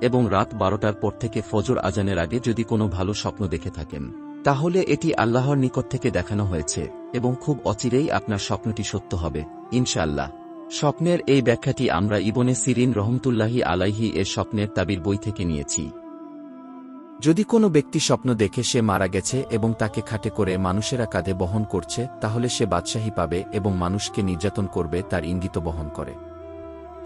এবং রাত বারোটার পর থেকে ফজর আজানের আগে যদি কোনো ভালো স্বপ্ন দেখে থাকেন, তাহলে এটি আল্লাহর নিকট থেকে দেখানো হয়েছে, এবং খুব অচিরেই আপনার স্বপ্নটি সত্য হবে, ইনশাআল্লাহ। স্বপ্নের এই ব্যাখ্যাটি আমরা ইবনে সিরিন রহমতুল্লাহি আলাইহি এর স্বপ্নের তাবির বই থেকে নিয়েছি। যদি কোনো ব্যক্তি স্বপ্ন দেখে সে মারা গেছে এবং তাকে খাটে করে মানুষেরা কাঁধে বহন করছে, তাহলে সে বাদশাহী পাবে এবং মানুষকে নির্যাতন করবে, তার ইঙ্গিত বহন করে।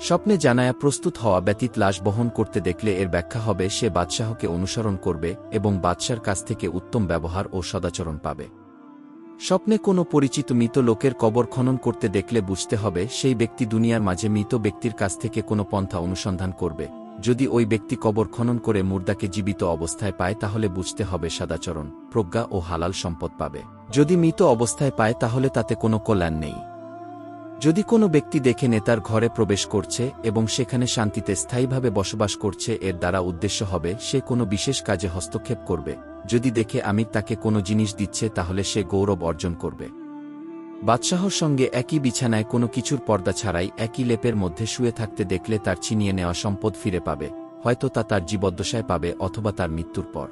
স্বপ্নে জানায়া প্রস্তুত হওয়া ব্যতীত লাশ বহন করতে দেখলে এর ব্যাখ্যা হবে, সে বাদশাহকে অনুসরণ করবে এবং বাদশার কাছ থেকে উত্তম ব্যবহার ও সদাচরণ পাবে। স্বপ্নে কোনো পরিচিত মৃত লোকের কবর খনন করতে দেখলে বুঝতে হবে, সেই ব্যক্তি দুনিয়ার মাঝে মৃত ব্যক্তির কাছ থেকে কোনো পন্থা অনুসন্ধান করবে। যদি ওই ব্যক্তি কবর খনন করে মুর্দাকে জীবিত অবস্থায় পায়, তাহলে বুঝতে হবে সদাচরণ, প্রজ্ঞা ও হালাল সম্পদ পাবে। যদি মৃত অবস্থায় পায়, তাহলে তাতে কোনো কল্যাণ নেই। যদি কোনো ব্যক্তি দেখে নেতার ঘরে প্রবেশ করছে এবং সেখানে শান্তিতে স্থায়ীভাবে বসবাস করছে, এর দ্বারা উদ্দেশ্য হবে সে কোনো বিশেষ কাজে হস্তক্ষেপ করবে। যদি দেখে আমির তাকে কোনো জিনিস দিচ্ছে, তাহলে সে গৌরব অর্জন করবে। বাদশাহর সঙ্গে একই বিছানায় কোনো কিছুর পর্দা ছাড়াই একই লেপের মধ্যে শুয়ে থাকতে দেখলে তার ছিনিয়ে নেওয়া সম্পদ ফিরে পাবে। হয়তো তা তার জীবদ্দশায় পাবে অথবা তার মৃত্যুর পর।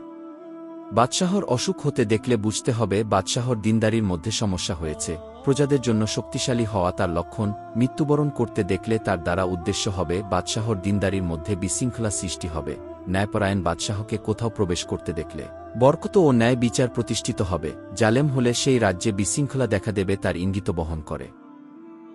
বাদশাহর অসুখ হতে দেখলে বুঝতে হবে বাদশাহর দিনদারির মধ্যে সমস্যা হয়েছে। প্রজাদের জন্য শক্তিশালী হওয়া তার লক্ষণ, মৃত্যুবরণ করতে দেখলে তার দ্বারা উদ্দেশ্য হবে বাদশাহর দিনদারির মধ্যে বিশৃঙ্খলা সৃষ্টি হবে। ন্যায়পরায়ণ বাদশাহকে কোথাও প্রবেশ করতে দেখলে বরকত ও ন্যায় বিচার প্রতিষ্ঠিত হবে। জালেম হলে সেই রাজ্যে বিশৃঙ্খলা দেখা দেবে তার ইঙ্গিত বহন করে।